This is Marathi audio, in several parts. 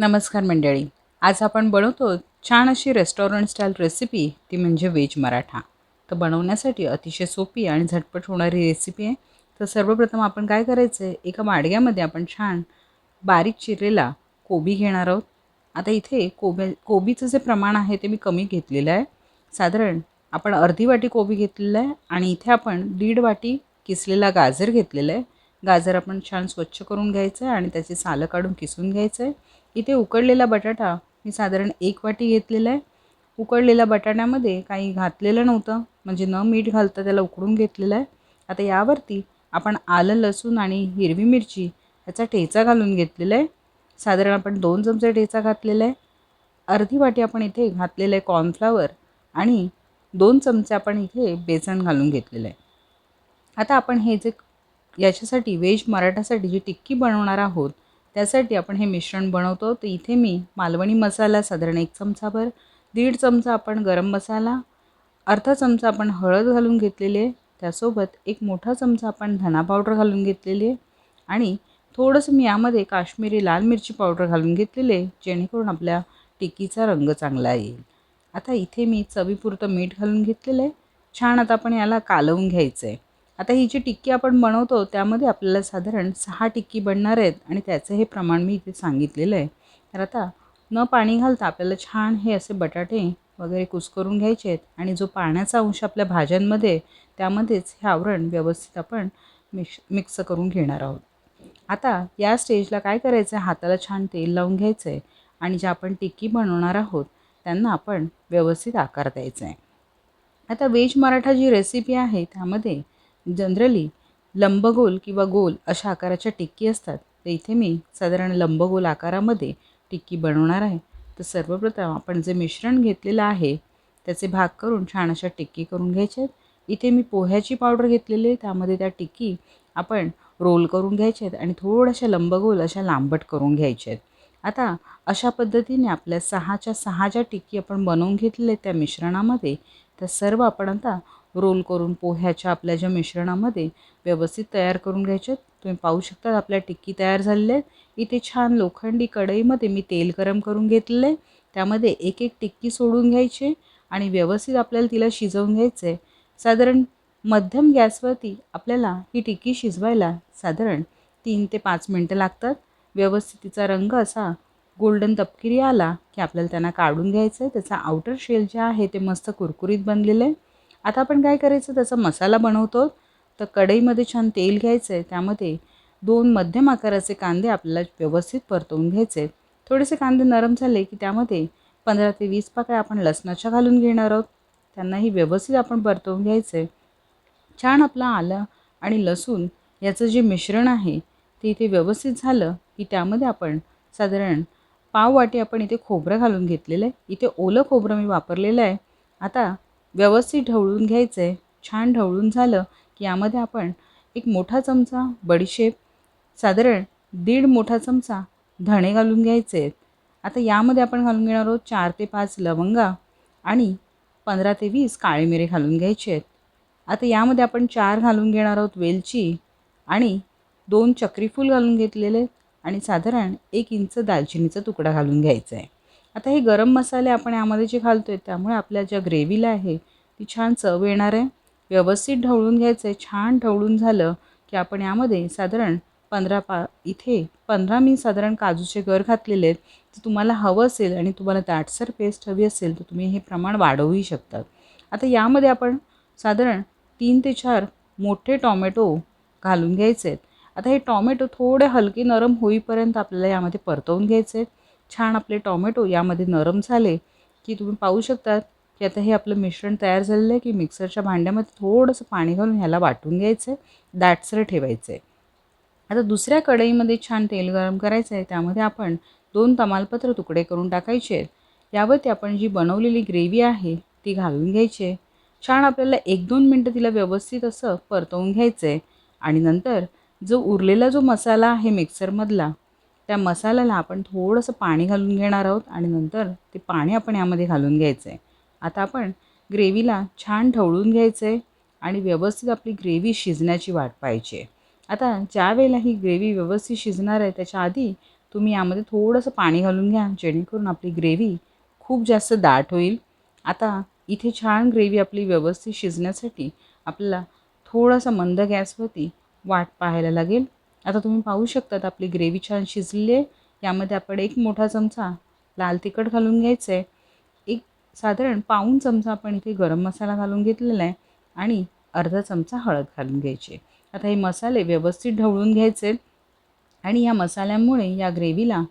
नमस्कार मंडळी. आज आपण बनवतो छान अशी रेस्टॉरंट स्टाईल रेसिपी ती म्हणजे व्हेज मराठा. तर बनवण्यासाठी अतिशय सोपी आणि झटपट होणारी रेसिपी आहे. तर सर्वप्रथम आपण काय करायचं आहे एका माडग्यामध्ये आपण छान बारीक चिरलेला कोबी घेणार आहोत. आता इथे कोबी कोबीचं जे प्रमाण आहे ते मी कमी घेतलेलं आहे. साधारण आपण अर्धी वाटी कोबी घेतलेलं आहे आणि इथे आपण दीड वाटी किसलेला गाजर घेतलेला आहे. गाजर आपण छान स्वच्छ करून घ्यायचं आहे आणि त्याची सालं काढून किसून घ्यायचं आहे. इथे उकडलेला बटाटा मी साधारण एक वाटी घेतलेला आहे. उकडलेल्या बटाट्यामध्ये काही घातलेलं नव्हतं. म्हणजे न मीठ घालता त्याला उकडून घेतलेलं आहे. आता यावरती आपण आलं लसूण आणि हिरवी मिरची याचा ठेचा घालून घेतलेला आहे. साधारण आपण दोन चमचे ठेचा घातलेला आहे. अर्धी वाटी आपण इथे घातलेलं आहे कॉर्नफ्लावर आणि दोन चमचे आपण इथे बेसन घालून घेतलेलं आहे. आता आपण हे जे याच्यासाठी व्हेज मराठासाठी जी टिक्की बनवणार आहोत त्यासाठी आपण हे मिश्रण बनवतो. तर इथे मी मालवणी मसाला साधारण एक चमचाभर दीड चमचा आपण गरम मसाला अर्धा चमचा आपण हळद घालून घेतलेली आहे. त्यासोबत एक मोठा चमचा आपण धना पावडर घालून घेतलेली आहे. आणि थोडंसं मी यामध्ये काश्मीरी लाल मिरची पावडर घालून घेतलेली आहे जेणेकरून आपल्या टिक्कीचा रंग चांगला येईल. आता इथे मी चवीपुरतं मीठ घालून घेतलेलं आहे. छान आता आपण याला कालवून घ्यायचं आहे. आता ही जी टिक्की आपण बनवतो त्यामध्ये आपल्याला साधारण सहा टिक्की बनणार आहेत आणि त्याचं हे प्रमाण मी इथे सांगितलेलं आहे. तर आता न पाणी घालता आपल्याला छान हे असे बटाटे वगैरे कुस्करून घ्यायचे आहेत आणि जो पाण्याचा अंश आपल्या भाज्यांमध्ये त्यामध्येच हे आवरण व्यवस्थित आपण मिक्स मिक्स करून घेणार आहोत. आता या स्टेजला काय करायचं आहे? हाताला छान तेल लावून घ्यायचं आहे आणि ज्या आपण टिक्की बनवणार आहोत त्यांना आपण व्यवस्थित आकार द्यायचा आहे. आता वेज मराठा जी रेसिपी आहे त्यामध्ये जनरली लंबगोल किंवा गोल अशा आकाराच्या टिक्की असतात. तर इथे मी साधारण लंबगोल आकारामध्ये टिक्की बनवणार आहे. तर सर्वप्रथम आपण जे मिश्रण घेतलेलं आहे त्याचे भाग करून छान अशा टिक्की करून घ्यायच्या आहेत. इथे मी पोह्याची पावडर घेतलेली आहे. त्यामध्ये त्या टिक्की आपण रोल करून घ्यायच्या आहेत आणि थोड्याशा लंबगोल अशा लांबट करून घ्यायच्या आहेत. आता अशा पद्धतीने आपल्या सहाच्या सहा ज्या टिक्की आपण बनवून घेतलेल्या त्या मिश्रणामध्ये. त्या सर्व आपण आता रोल करून पोह्याच्या आपल्या ज्या मिश्रणामध्ये व्यवस्थित तयार करून घ्यायचे तुम्ही पाहू शकता आपल्या टिक्की तयार झालेल्या आहेत. इथे छान लोखंडी कढईमध्ये मी तेल गरम करून घेतलेलं आहे. त्यामध्ये एक एक टिक्की सोडून घ्यायची आणि व्यवस्थित आपल्याला तिला शिजवून घ्यायचं आहे. साधारण मध्यम गॅसवरती आपल्याला ही टिक्की शिजवायला साधारण तीन ते पाच मिनटं लागतात. व्यवस्थित तिचा रंग असा गोल्डन तपकिरी आला की आपल्याला त्यांना काढून घ्यायचं आहे. त्याचा आउटर शेल जे आहे ते मस्त कुरकुरीत बनलेलं आहे. आता आपण काय करायचं? त्याचा मसाला बनवतो. तर कढईमध्ये छान तेल घ्यायचं आहे त्यामध्ये दोन मध्यम आकाराचे कांदे आपल्याला व्यवस्थित परतवून घ्यायचे. थोडेसे कांदे नरम झाले की त्यामध्ये पंधरा ते वीस पाकळ्या आपण लसणाच्या घालून घेणार आहोत. त्यांनाही व्यवस्थित आपण परतवून घ्यायचं आहे छान आपला आलं आणि लसूण याचं जे मिश्रण आहे ते इथे व्यवस्थित झालं की त्यामध्ये आपण साधारण पाव वाटी आपण इथे खोबरं घालून घेतलेलं आहे. इथे ओलं खोबरं मी वापरलेलं आहे. आता व्यवस्थित ढवळून घ्यायचं आहे छान ढवळून झालं की यामध्ये आपण एक मोठा चमचा बडीशेप साधारण दीड मोठा चमचा धणे घालून घ्यायचे. आहेत आता यामध्ये आपण घालून घेणार आहोत चार ते पाच लवंगा आणि पंधरा ते वीस काळे मिरे घालून घ्यायचे आहेत. आता यामध्ये आपण चार घालून घेणार आहोत वेलची आणि दोन चक्रीफूल घालून घेतलेले आहेत आणि साधारण एक इंच दालचिनीचा तुकडा घालून घ्यायचा आहे. आता हे गरम मसाले आपण यामध्ये जे घालतो आहे त्यामुळे आपल्या ज्या ग्रेव्हीला आहे ती छान चव येणार आहे. व्यवस्थित ढवळून घ्यायचं आहे छान ढवळून झालं की आपण यामध्ये साधारण पंधरा पा इथे पंधरा मी साधारण काजूचे गर घातलेले आहेत. तर तुम्हाला हवं असेल आणि तुम्हाला दाटसर पेस्ट हवी असेल तर तुम्ही हे प्रमाण वाढवूही शकतात आता यामध्ये आपण साधारण तीन ते चार मोठे टॉमॅटो घालून घ्यायचे आहेत. आता हे टॉमॅटो थोडे हलके नरम होईपर्यंत आपल्याला यामध्ये परतवून घ्यायचे आहेत. छान आपले टॉमॅटो यामध्ये नरम झाले की तुम्ही पाहू शकतात की आता हे आपलं मिश्रण तयार झालेलं आहे की मिक्सरच्या भांड्यामध्ये थोडंसं पाणी घालून ह्याला वाटून घ्यायचं आहे दाटसर ठेवायचं आहे आता दुसऱ्या कढईमध्ये छान तेल गरम करायचं आहे. त्यामध्ये आपण दोन तमालपत्र तुकडे करून टाकायचे आहेत. यावरती आपण जी बनवलेली ग्रेव्ही आहे ती घालून घ्यायची आहे. छान आपल्याला एक दोन मिनटं तिला व्यवस्थित असं परतवून घ्यायचं आहे आणि नंतर जो उरलेला जो मसाला आहे मिक्सरमधला त्या मसाल्याला आपण थोडंसं पाणी घालून घेणार आहोत आणि नंतर ते पाणी आपण यामध्ये घालून घ्यायचं आहे आता आपण ग्रेव्हीला छान ढवळून घ्यायचं आहे आणि व्यवस्थित आपली ग्रेव्ही शिजण्याची वाट पाहिजे आता ज्या वेळेला ही ग्रेव्ही व्यवस्थित शिजणार आहे त्याच्या आधी तुम्ही यामध्ये थोडंसं पाणी घालून घ्या जेणेकरून आपली ग्रेव्ही खूप जास्त दाट होईल. आता इथे छान ग्रेव्ही आपली व्यवस्थित शिजण्यासाठी आपल्याला थोडासा मंद गॅसवरती वाट पाहायला लागेल. आता तुम्ही पाहू शकतात आपली ग्रेव्ही छान शिजलेली आहे. यामध्ये आपण एक मोठा चमचा लाल तिखट घालून घ्यायचं आहे एक साधारण पाऊण चमचा आपण इथे गरम मसाला घालून घेतलेला आहे आणि अर्धा चमचा हळद घालून घ्यायची आता हे मसाले व्यवस्थित ढवळून घ्यायचे आणि या मसाल्यामुळे या ग्रेव्हीला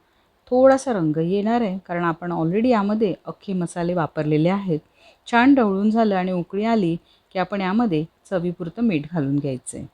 थोडासा रंग येणार आहे कारण आपण ऑलरेडी यामध्ये अख्खे मसाले वापरलेले आहेत. छान ढवळून झालं आणि उकळी आली की आपण यामध्ये चवीपुरतं मीठ घालून घ्यायचं आहे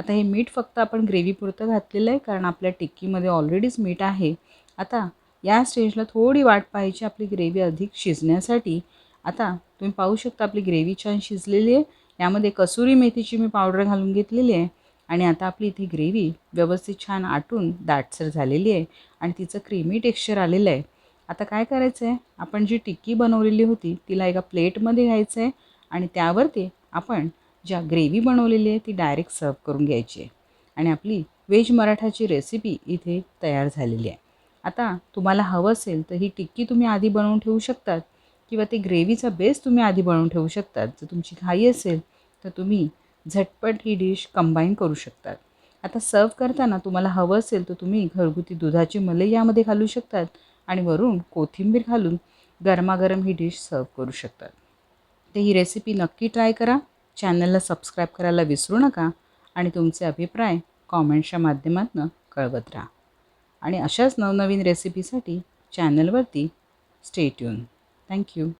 आता हे मीठ फक्त आपण ग्रेव्हीपुरतं घातलेलं आहे कारण आपल्या टिक्कीमध्ये ऑलरेडीच मीठ आहे. आता या स्टेजला थोडी वाट पाहायची आपली ग्रेव्ही अधिक शिजण्यासाठी. आता तुम्ही पाहू शकता आपली ग्रेव्ही छान शिजलेली आहे. यामध्ये कसुरी मेथीची मी पावडर घालून घेतलेली आहे. आणि आता आपली इथे ग्रेव्ही व्यवस्थित छान आटून दाटसर झालेली आहे. आणि तिचं क्रीमी टेक्स्चर आलेलं आहे. आता काय करायचं आहे आपण जी टिक्की बनवलेली होती तिला एका प्लेटमध्ये घ्यायचं आहे आणि त्यावरती आपण ज्या ग्रेव्ही बनवलेली आहे ती डायरेक्ट सर्व करून घ्यायची आहे. आणि आपली व्हेज मराठाची रेसिपी इथे तयार झालेली आहे. आता तुम्हाला हवं असेल तर ही टिक्की तुम्ही आधी बनवून ठेवू शकतात किंवा ते ग्रेव्हीचा बेस तुम्ही आधी बनवून ठेवू शकतात. जर तुमची घाई असेल तर तुम्ही झटपट ही डिश कंबाईन करू शकतात. आता सर्व करताना तुम्हाला हवं असेल तर तुम्ही घरगुती दुधाची मलई यामध्ये घालू शकतात आणि वरून कोथिंबीर घालून गरमागरम ही डिश सर्व करू शकतात. तर ही रेसिपी नक्की ट्राय करा. चॅनलला सबस्क्राईब करायला विसरू नका आणि तुमचे अभिप्राय कॉमेंट्सच्या माध्यमातून कळवत राहा. आणि अशाच नवनवीन रेसिपीसाठी चॅनलवरती स्टे ट्यून थँक्यू.